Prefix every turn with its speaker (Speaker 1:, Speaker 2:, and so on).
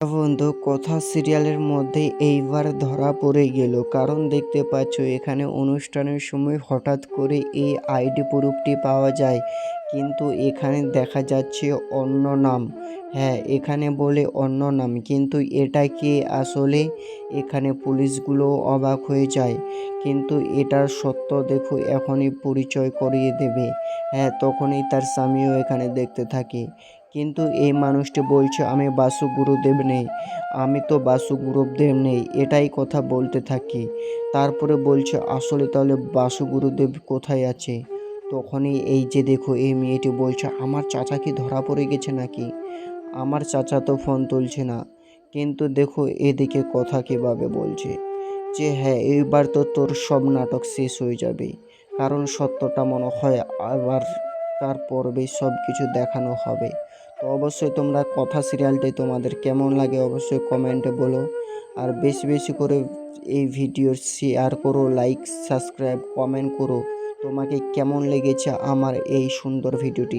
Speaker 1: বন্ধু, কথা সিরিয়ালের মধ্যে এইবার ধরা পড়ে গেল। কারণ দেখতে পাচ্ছ, এখানে অনুষ্ঠানের সময় হঠাৎ করে এই আইডি প্রুফটি পাওয়া যায়। কিন্তু এখানে দেখা যাচ্ছে অন্য নাম। হ্যাঁ এখানে বলে অন্য নাম। কিন্তু এটা কে আসলে? এখানে পুলিশগুলো অবাক হয়ে যায়। কিন্তু এটার সত্য দেখো, এখনই পরিচয় করিয়ে দেবে। হ্যাঁ তখনই তার স্বামীও এখানে দেখতে থাকে। কিন্তু এই মানুষটি বলছে, আমি বাসু গুরুদেব নেই। আমি তো বাসু গুরুদেব নেই। এটাই কথা বলতে থাকি। তারপরে বলছে, আসলে তাহলে বাসু গুরুদেব কোথায় আছে? তখনই এই যে দেখো, এই মেয়েটি বলছে, আমার চাচা কি ধরা পড়ে গেছে নাকি? আমার চাচা তো ফোন তুলছে না, কিন্তু দেখো এদিকে কথা কীভাবে বলছে? যে হ্যাঁ এইবার তো তোর সব নাটক শেষ হয়ে যাবে, কারণ সত্যটা মনে হয় আবার কার পর্বে সব কিছু দেখানো হবে। তো অবশ্যই তোমরা কথা সিরিয়ালটাই তোমাদের কেমন লাগে অবশ্যই কমেন্টে বলো, আর বেশি বেশি করে এই ভিডিও শেয়ার করো লাইক সাবস্ক্রাইব কমেন্ট করো। তোমাকে কেমন লেগেছে আমার এই সুন্দর ভিডিওটি?